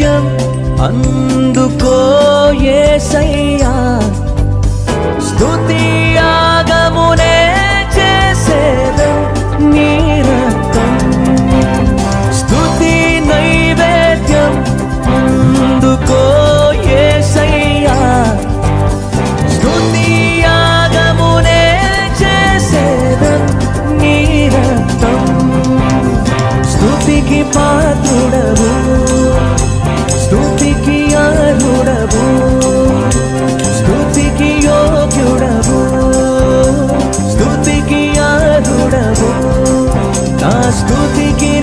నిత్యం అందుకో యేసయ్యా స్తుతి యాగమునే చేసేదం నీ రక్తం. స్తుతి నైవేద్యం అందుకో యేసయ్యా స్తుతి యాగమునే చేసేదం నీ రక్తం. స్తుతికి పాత్రుడవు ಸ್ತುತಿಗೆ